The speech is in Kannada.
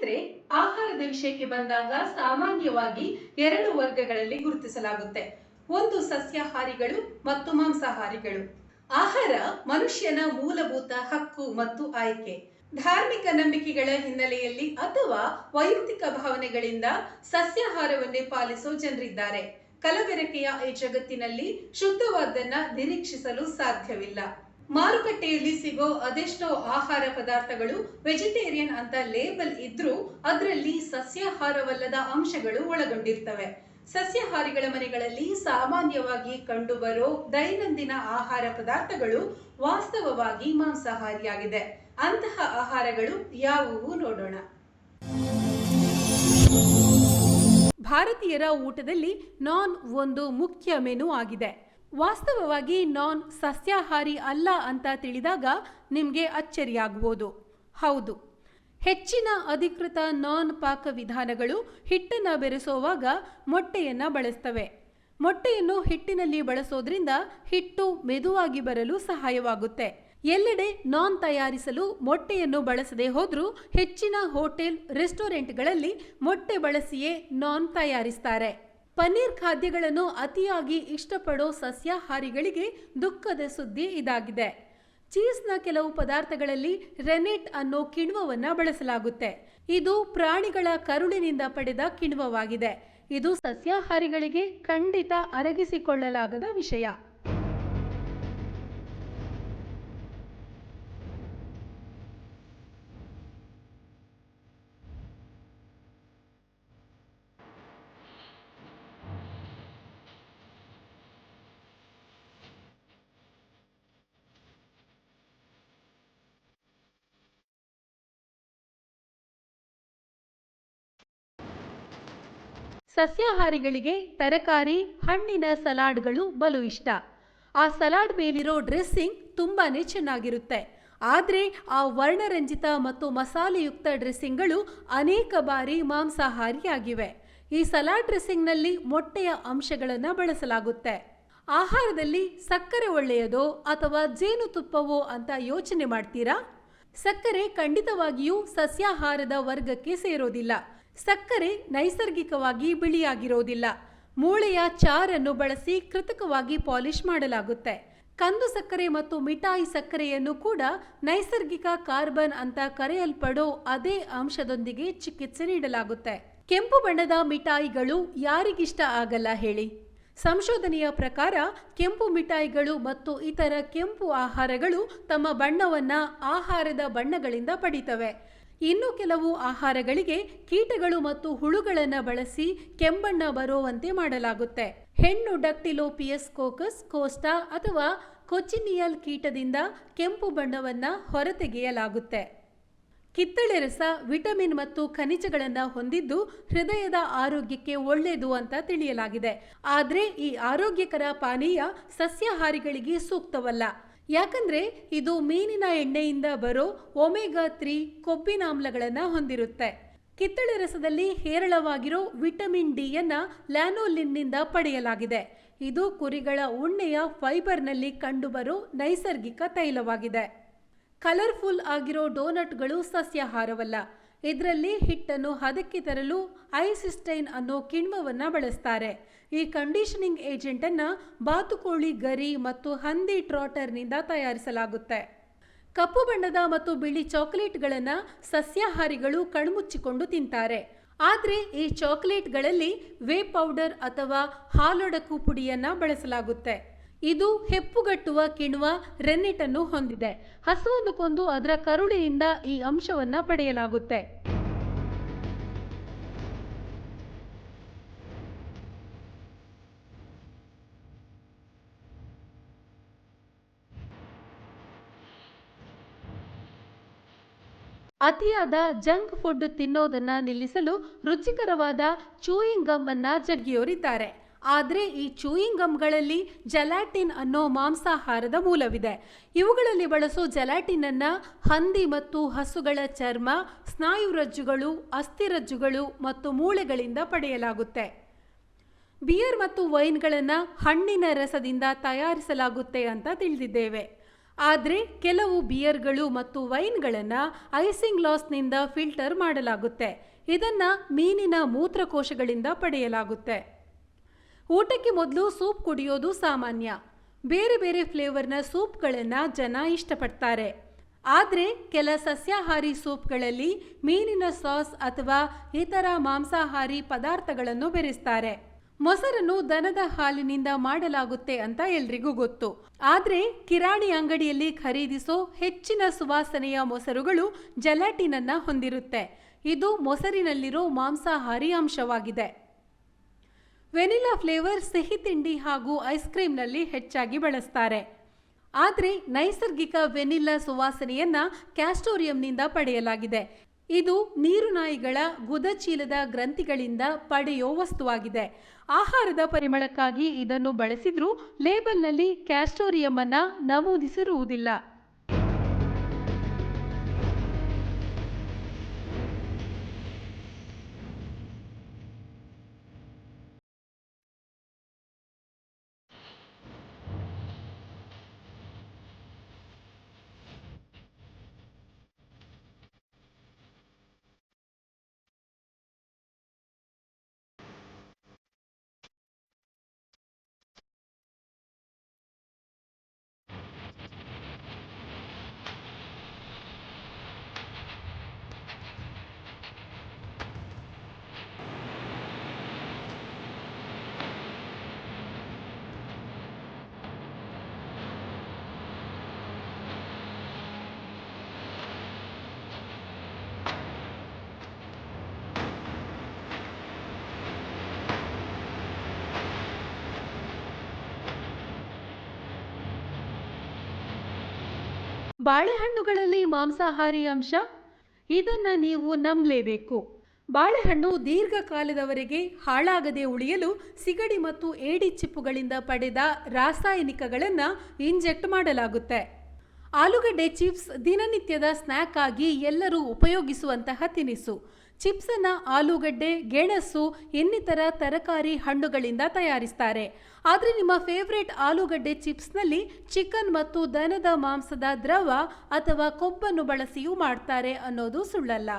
ಸ್ನೇಹಿತರೆ, ಆಹಾರದ ವಿಷಯಕ್ಕೆ ಬಂದಾಗ ಸಾಮಾನ್ಯವಾಗಿ ಎರಡು ವರ್ಗಗಳಲ್ಲಿ ಗುರುತಿಸಲಾಗುತ್ತೆ. ಒಂದು ಸಸ್ಯಾಹಾರಿಗಳು ಮತ್ತು ಮಾಂಸಾಹಾರಿಗಳು. ಆಹಾರ ಮನುಷ್ಯನ ಮೂಲಭೂತ ಹಕ್ಕು ಮತ್ತು ಆಯ್ಕೆ. ಧಾರ್ಮಿಕ ನಂಬಿಕೆಗಳ ಹಿನ್ನೆಲೆಯಲ್ಲಿ ಅಥವಾ ವೈಯಕ್ತಿಕ ಭಾವನೆಗಳಿಂದ ಸಸ್ಯಾಹಾರವನ್ನೇ ಪಾಲಿಸೋ ಜನರಿದ್ದಾರೆ. ಕಲಬೆರಕೆಯ ಈ ಜಗತ್ತಿನಲ್ಲಿ ಶುದ್ಧವಾದ್ದನ್ನ ನಿರೀಕ್ಷಿಸಲು ಸಾಧ್ಯವಿಲ್ಲ. ಮಾರುಕಟ್ಟೆಯಲ್ಲಿ ಸಿಗೋ ಅದೆಷ್ಟೋ ಆಹಾರ ಪದಾರ್ಥಗಳು ವೆಜಿಟೇರಿಯನ್ ಅಂತ ಲೇಬಲ್ ಇದ್ರೂ ಅದರಲ್ಲಿ ಸಸ್ಯಾಹಾರವಲ್ಲದ ಅಂಶಗಳು ಒಳಗೊಂಡಿರ್ತವೆ. ಸಸ್ಯಾಹಾರಿಗಳ ಮನೆಗಳಲ್ಲಿ ಸಾಮಾನ್ಯವಾಗಿ ಕಂಡುಬರೋ ದೈನಂದಿನ ಆಹಾರ ಪದಾರ್ಥಗಳು ವಾಸ್ತವವಾಗಿ ಮಾಂಸಾಹಾರಿಯಾಗಿದೆ. ಅಂತಹ ಆಹಾರಗಳು ಯಾವುವು ನೋಡೋಣ. ಭಾರತೀಯರ ಊಟದಲ್ಲಿ ನಾನ್ ಒಂದು ಮುಖ್ಯ ಮೆನು ಆಗಿದೆ. ವಾಸ್ತವವಾಗಿ ನಾನ್ ಸಸ್ಯಾಹಾರಿ ಅಲ್ಲ ಅಂತ ತಿಳಿದಾಗ ನಿಮಗೆ ಅಚ್ಚರಿಯಾಗಬಹುದು ಹೌದು. ಹೆಚ್ಚಿನ ಅಧಿಕೃತ ನಾನ್ ಪಾಕ ವಿಧಾನಗಳು ಹಿಟ್ಟನ್ನು ಬೆರೆಸುವಾಗ ಮೊಟ್ಟೆಯನ್ನು ಬಳಸ್ತವೆ. ಮೊಟ್ಟೆಯನ್ನು ಹಿಟ್ಟಿನಲ್ಲಿ ಬಳಸೋದ್ರಿಂದ ಹಿಟ್ಟು ಮೆದುವಾಗಿ ಬರಲು ಸಹಾಯವಾಗುತ್ತೆ. ಎಲ್ಲೆಡೆ ನಾನ್ ತಯಾರಿಸಲು ಮೊಟ್ಟೆಯನ್ನು ಬಳಸದೆ ಹೋದರೂ ಹೆಚ್ಚಿನ ಹೋಟೆಲ್, ರೆಸ್ಟೋರೆಂಟ್ಗಳಲ್ಲಿ ಮೊಟ್ಟೆ ಬಳಸಿಯೇ ನಾನ್ ತಯಾರಿಸ್ತಾರೆ. ಪನ್ನೀರ್ ಖಾದ್ಯಗಳನ್ನು ಅತಿಯಾಗಿ ಇಷ್ಟಪಡೋ ಸಸ್ಯಾಹಾರಿಗಳಿಗೆ ದುಃಖದ ಸುದ್ದಿ ಇದಾಗಿದೆ. ಚೀಸ್ನ ಕೆಲವು ಪದಾರ್ಥಗಳಲ್ಲಿ ರೆನೆಟ್ ಅನ್ನೋ ಕಿಣ್ವವನ್ನು ಬಳಸಲಾಗುತ್ತೆ. ಇದು ಪ್ರಾಣಿಗಳ ಕರುಳಿನಿಂದ ಪಡೆದ ಕಿಣ್ವವಾಗಿದೆ. ಇದು ಸಸ್ಯಾಹಾರಿಗಳಿಗೆ ಖಂಡಿತ ಅರಗಿಸಿಕೊಳ್ಳಲಾಗದ ವಿಷಯ. ಸಸ್ಯಾಹಾರಿಗಳಿಗೆ ತರಕಾರಿ, ಹಣ್ಣಿನ ಸಲಾಡ್ಗಳು ಬಲು ಇಷ್ಟ. ಆ ಸಲಾಡ್ ಮೇಲಿರೋ ಡ್ರೆಸ್ಸಿಂಗ್ ತುಂಬಾನೇ ಚೆನ್ನಾಗಿರುತ್ತೆ. ಆದರೆ ಆ ವರ್ಣರಂಜಿತ ಮತ್ತು ಮಸಾಲೆಯುಕ್ತ ಡ್ರೆಸ್ಸಿಂಗ್ಗಳು ಅನೇಕ ಬಾರಿ ಮಾಂಸಾಹಾರಿಯಾಗಿವೆ. ಈ ಸಲಾಡ್ ಡ್ರೆಸ್ಸಿಂಗ್ನಲ್ಲಿ ಮೊಟ್ಟೆಯ ಅಂಶಗಳನ್ನು ಬಳಸಲಾಗುತ್ತೆ. ಆಹಾರದಲ್ಲಿ ಸಕ್ಕರೆ ಒಳ್ಳೆಯದೋ ಅಥವಾ ಜೇನುತುಪ್ಪವೋ ಅಂತ ಯೋಚನೆ ಮಾಡ್ತೀರಾ? ಸಕ್ಕರೆ ಖಂಡಿತವಾಗಿಯೂ ಸಸ್ಯಾಹಾರದ ವರ್ಗಕ್ಕೆ ಸೇರೋದಿಲ್ಲ. ಸಕ್ಕರೆ ನೈಸರ್ಗಿಕವಾಗಿ ಬಿಳಿಯಾಗಿರೋದಿಲ್ಲ ಮೂಳೆಯ ಚಾರನ್ನು ಬಳಸಿ ಕೃತಕವಾಗಿ ಪಾಲಿಶ್ ಮಾಡಲಾಗುತ್ತೆ. ಕಂದು ಸಕ್ಕರೆ ಮತ್ತು ಮಿಠಾಯಿ ಸಕ್ಕರೆಯನ್ನು ಕೂಡ ನೈಸರ್ಗಿಕ ಕಾರ್ಬನ್ ಅಂತ ಕರೆಯಲ್ಪಡೋ ಅದೇ ಅಂಶದೊಂದಿಗೆ ಚಿಕಿತ್ಸೆ ನೀಡಲಾಗುತ್ತೆ. ಕೆಂಪು ಬಣ್ಣದ ಮಿಠಾಯಿಗಳು ಯಾರಿಗಿಷ್ಟ ಆಗಲ್ಲ ಹೇಳಿ. ಸಂಶೋಧನೆಯ ಪ್ರಕಾರ ಕೆಂಪು ಮಿಠಾಯಿಗಳು ಮತ್ತು ಇತರ ಕೆಂಪು ಆಹಾರಗಳು ತಮ್ಮ ಬಣ್ಣವನ್ನು ಆಹಾರದ ಬಣ್ಣಗಳಿಂದ ಪಡಿತವೆ. ಇನ್ನು ಕೆಲವು ಆಹಾರಗಳಿಗೆ ಕೀಟಗಳು ಮತ್ತು ಹುಳುಗಳನ್ನು ಬಳಸಿ ಕೆಂಬಣ್ಣ ಬರುವಂತೆ ಮಾಡಲಾಗುತ್ತೆ. ಹೆಣ್ಣು ಡಕ್ಟಿಲೋಪಿಯಸ್ ಕೋಕಸ್, ಕೋಸ್ಟಾ ಅಥವಾ ಕೊಚಿನಿಯಲ್ ಕೀಟದಿಂದ ಕೆಂಪು ಬಣ್ಣವನ್ನು ಹೊರತೆಗೆಯಲಾಗುತ್ತೆ. ಕಿತ್ತಳೆ ರಸ, ವಿಟಮಿನ್ ಮತ್ತು ಖನಿಜಗಳನ್ನು ಹೊಂದಿದ್ದು ಹೃದಯದ ಆರೋಗ್ಯಕ್ಕೆ ಒಳ್ಳೆಯದು ಅಂತ ತಿಳಿಯಲಾಗಿದೆ. ಆದರೆ ಈ ಆರೋಗ್ಯಕರ ಪಾನೀಯ ಸಸ್ಯಾಹಾರಿಗಳಿಗೆ ಸೂಕ್ತವಲ್ಲ. ಯಾಕಂದ್ರೆ ಇದು ಮೀನಿನ ಎಣ್ಣೆಯಿಂದ ಬರೋ ಒಮೆಗಾ ತ್ರೀ ಕೊಬ್ಬಿನಾಮ್ಲಗಳನ್ನು ಹೊಂದಿರುತ್ತೆ. ಕಿತ್ತಳೆ ರಸದಲ್ಲಿ ಹೇರಳವಾಗಿರೋ ವಿಟಮಿನ್ ಡಿಯನ್ನು ಲ್ಯಾನೋಲಿನ್ನಿಂದ ಪಡೆಯಲಾಗಿದೆ. ಇದು ಕುರಿಗಳ ಉಣ್ಣೆಯ ಫೈಬರ್ನಲ್ಲಿ ಕಂಡುಬರೋ ನೈಸರ್ಗಿಕ ತೈಲವಾಗಿದೆ. ಕಲರ್ಫುಲ್ ಆಗಿರೋ ಡೋನಟ್ಗಳು ಸಸ್ಯಾಹಾರವಲ್ಲ. ಇದರಲ್ಲಿ ಹಿಟ್ಟನ್ನು ಹದಕ್ಕೆ ತರಲು ಐಸಿಸ್ಟೈನ್ ಅನ್ನೋ ಕಿಣ್ವವನ್ನು ಬಳಸ್ತಾರೆ. ಈ ಕಂಡೀಷನಿಂಗ್ ಏಜೆಂಟನ್ನು ಬಾತುಕೋಳಿ, ಗರಿ ಮತ್ತು ಹಂದಿ ಟ್ರಾಟರ್ನಿಂದ ತಯಾರಿಸಲಾಗುತ್ತೆ. ಕಪ್ಪು ಬಣ್ಣದ ಮತ್ತು ಬಿಳಿ ಚಾಕೊಲೇಟ್ಗಳನ್ನು ಸಸ್ಯಾಹಾರಿಗಳು ಕಣ್ಮುಚ್ಚಿಕೊಂಡು ತಿಂತಾರೆ. ಆದರೆ ಈ ಚಾಕೊಲೇಟ್ಗಳಲ್ಲಿ ವೇ ಪೌಡರ್ ಅಥವಾ ಹಾಲೊಡಕು ಪುಡಿಯನ್ನು ಬಳಸಲಾಗುತ್ತೆ. ಇದು ಹೆಪ್ಪುಗಟ್ಟುವ ಕಿಣ್ವ ರೆನ್ನಿಟನ್ನು ಅನ್ನು ಹೊಂದಿದೆ. ಹಸುವನ್ನು ಕೊಂದು ಅದರ ಕರುಳಿನಿಂದ ಈ ಅಂಶವನ್ನ ಪಡೆಯಲಾಗುತ್ತೆ. ಅತಿಯಾದ ಜಂಕ್ ಫುಡ್ ತಿನ್ನೋದನ್ನ ನಿಲ್ಲಿಸಲು ರುಚಿಕರವಾದ ಚೂಯಿಂಗ್ ಗಮ್ ಅನ್ನ ಜಗ್ಗಿಯೋರಿದ್ದಾರೆ. ಆದರೆ ಈ ಚೂಯಿಂಗ್ ಗಮ್ಗಳಲ್ಲಿ ಜೆಲಾಟಿನ್ ಅನ್ನೋ ಮಾಂಸಾಹಾರದ ಮೂಲವಿದೆ. ಇವುಗಳಲ್ಲಿ ಬಳಸೋ ಜಲಾಟಿನ್ ಅನ್ನ ಹಂದಿ ಮತ್ತು ಹಸುಗಳ ಚರ್ಮ ಸ್ನಾಯುರಜ್ಜುಗಳು ಅಸ್ಥಿರಜ್ಜುಗಳು ಮತ್ತು ಮೂಳೆಗಳಿಂದ ಪಡೆಯಲಾಗುತ್ತೆ. ಬಿಯರ್ ಮತ್ತು ವೈನ್ಗಳನ್ನು ಹಣ್ಣಿನ ರಸದಿಂದ ತಯಾರಿಸಲಾಗುತ್ತೆ ಅಂತ ತಿಳಿದಿದ್ದೇವೆ. ಆದರೆ ಕೆಲವು ಬಿಯರ್ಗಳು ಮತ್ತು ವೈನ್ಗಳನ್ನು ಐಸಿಂಗ್ ಲಾಸ್ನಿಂದ ಫಿಲ್ಟರ್ ಮಾಡಲಾಗುತ್ತೆ. ಇದನ್ನು ಮೀನಿನ ಮೂತ್ರಕೋಶಗಳಿಂದ ಪಡೆಯಲಾಗುತ್ತೆ. ಊಟಕ್ಕೆ ಮೊದಲು ಸೂಪ್ ಕುಡಿಯೋದು ಸಾಮಾನ್ಯ. ಬೇರೆ ಬೇರೆ ಫ್ಲೇವರ್ನ ಸೂಪ್ಗಳನ್ನು ಜನ ಇಷ್ಟಪಡ್ತಾರೆ. ಆದರೆ ಕೆಲ ಸಸ್ಯಾಹಾರಿ ಸೂಪ್ಗಳಲ್ಲಿ ಮೀನಿನ ಸಾಸ್ ಅಥವಾ ಇತರ ಮಾಂಸಾಹಾರಿ ಪದಾರ್ಥಗಳನ್ನು ಬೆರೆಸ್ತಾರೆ. ಮೊಸರನ್ನು ದನದ ಹಾಲಿನಿಂದ ಮಾಡಲಾಗುತ್ತೆ ಅಂತ ಎಲ್ರಿಗೂ ಗೊತ್ತು. ಆದರೆ ಕಿರಾಣಿ ಅಂಗಡಿಯಲ್ಲಿ ಖರೀದಿಸೋ ಹೆಚ್ಚಿನ ಸುವಾಸನೆಯ ಮೊಸರುಗಳು ಜೆಲಾಟಿನ್ ಅನ್ನ ಹೊಂದಿರುತ್ತೆ. ಇದು ಮೊಸರಿನಲ್ಲಿರೋ ಮಾಂಸಾಹಾರಿ ಅಂಶವಾಗಿದೆ. ವೆನಿಲಾ ಫ್ಲೇವರ್ ಸಿಹಿ ತಿಂಡಿ ಹಾಗೂ ಐಸ್ ಕ್ರೀಮ್ನಲ್ಲಿ ಹೆಚ್ಚಾಗಿ ಬಳಸ್ತಾರೆ. ಆದರೆ ನೈಸರ್ಗಿಕ ವೆನಿಲಾ ಸುವಾಸನೆಯನ್ನ ಕ್ಯಾಸ್ಟೋರಿಯಂನಿಂದ ಪಡೆಯಲಾಗಿದೆ. ಇದು ನೀರುನಾಯಿಗಳ ಗುದಚೀಲದ ಗ್ರಂಥಿಗಳಿಂದ ಪಡೆಯೋ ವಸ್ತುವಾಗಿದೆ. ಆಹಾರದ ಪರಿಮಳಕ್ಕಾಗಿ ಇದನ್ನು ಬಳಸಿದ್ರೂ ಲೇಬಲ್ನಲ್ಲಿ ಕ್ಯಾಸ್ಟೋರಿಯಂ ಅನ್ನ ನಮೂದಿಸಿರುವುದಿಲ್ಲ. ಬಾಳೆಹಣ್ಣುಗಳಲ್ಲಿ ಮಾಂಸಾಹಾರಿ ಅಂಶ, ಇದನ್ನ ನೀವು ನಂಬಲೇಬೇಕು. ಬಾಳೆಹಣ್ಣು ದೀರ್ಘಕಾಲದವರೆಗೆ ಹಾಳಾಗದೆ ಉಳಿಯಲು ಸಿಗಡಿ ಮತ್ತು ಏಡಿ ಚಿಪ್ಪುಗಳಿಂದ ಪಡೆದ ರಾಸಾಯನಿಕಗಳನ್ನು ಇಂಜೆಕ್ಟ್ ಮಾಡಲಾಗುತ್ತೆ. ಆಲೂಗಡ್ಡೆ ಚಿಪ್ಸ್ ದಿನನಿತ್ಯದ ಸ್ನ್ಯಾಕ್ ಆಗಿ ಎಲ್ಲರೂ ಉಪಯೋಗಿಸುವಂತಹ ತಿನಿಸು. ಚಿಪ್ಸನ್ನು ಆಲೂಗಡ್ಡೆ, ಗೆಣಸು, ಇನ್ನಿತರ ತರಕಾರಿ ಹಣ್ಣುಗಳಿಂದ ತಯಾರಿಸ್ತಾರೆ. ಆದರೆ ನಿಮ್ಮ ಫೇವ್ರೆಟ್ ಆಲೂಗಡ್ಡೆ ಚಿಪ್ಸ್ನಲ್ಲಿ ಚಿಕನ್ ಮತ್ತು ದನದ ಮಾಂಸದ ದ್ರವ ಅಥವಾ ಕೊಬ್ಬನ್ನು ಬಳಸಿಯೂ ಮಾಡ್ತಾರೆ ಅನ್ನೋದು ಸುಳ್ಳಲ್ಲ.